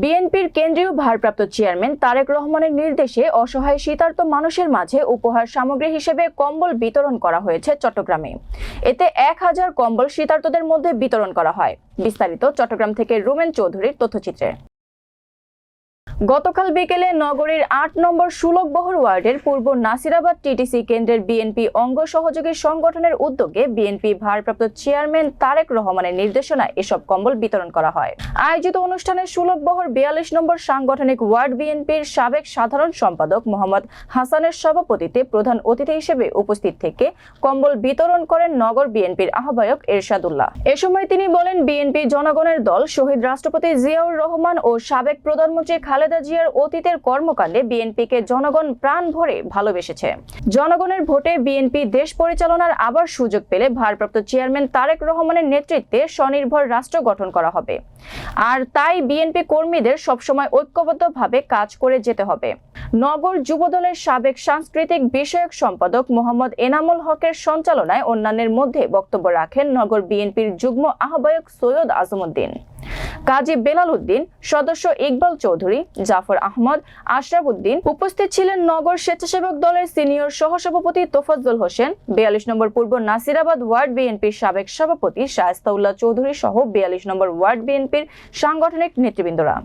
বিএনপির কেন্দ্রীয় ভারপ্রাপ্ত চেয়ারম্যান তারেক রহমানের নির্দেশে অসহায় শীতার্ত মানুষের মাঝে উপহার সামগ্রী হিসেবে কম্বল বিতরণ করা হয়েছে চট্টগ্রামে। এতে এক হাজার কম্বল শীতার্তদের মধ্যে বিতরণ করা হয়। বিস্তারিত চট্টগ্রাম থেকে রোমেন চৌধুরীর তথ্যচিত্রে। গতকাল বিকেলে নগরীর আট নম্বর সুলকবহর ওয়ার্ডের পূর্ব নাসিরাবাদ টিটিসি কেন্দ্রের বিএনপি অঙ্গ সহযোগী সংগঠনের উদ্যোগে বিএনপি ভারপ্রাপ্ত চেয়ারম্যান তারেক রহমানের নির্দেশনায় এসব কম্বল বিতরণ করা হয়। আয়োজিত অনুষ্ঠানে সুলকবহর বিয়াল্লিশ নম্বর সাংগঠনিক ওয়ার্ড বিএনপির সাবেক সাধারণ সম্পাদক মোহাম্মদ হাসানের সভাপতিতে প্রধান অতিথি হিসেবে উপস্থিত থেকে কম্বল বিতরণ করেন নগর বিএনপির আহ্বায়ক এরশাদুল্লাহ। এ সময় তিনি বলেন, বিএনপি জনগণের দল শহীদ রাষ্ট্রপতি জিয়াউর রহমান ও সাবেক প্রধানমন্ত্রী খালেদা জিয়ার অতীতের কর্মকাণ্ডে বিএনপিকে জনগণ প্রাণ ভরে ভালোবেসেছে। জনগণের ভোটে বিএনপি দেশ পরিচালনার আবার সুযোগ পেলে ভারপ্রাপ্ত চেয়ারম্যান তারেক রহমানের নেতৃত্বে স্বনির্ভর রাষ্ট্র গঠন করা হবে। আর তাই বিএনপি কর্মীদের সবসময় ঐক্যবদ্ধভাবে কাজ করে যেতে হবে। নগর যুবদলের সাবেক সাংস্কৃতিক বিষয়ক সম্পাদক মোহাম্মদ এনামুল হকের সঞ্চালনায় অন্যান্যের মধ্যে বক্তব্য রাখেন নগর বিএনপির যুগ্ম আহ্বায়ক সৈয়দ আজমউদ্দিন কাজী বেলাল উদ্দিন, সদস্য ইকবাল চৌধুরী, জাফর আহমদ, আশরাফ উদ্দিন উপস্থিত ছিলেন নগর স্বেচ্ছাসেবক দলের সিনিয়র সহসভাপতি তোফাজ্জল হোসেন, বিয়াল্লিশ নম্বর পূর্ব নাসিরাবাদ ওয়ার্ড বিএনপির সাবেক সভাপতি শায়স্তাউল্লাহ চৌধুরী সহ বিয়াল্লিশ নম্বর ওয়ার্ড বিএনপির সাংগঠনিক নেতৃবৃন্দরা।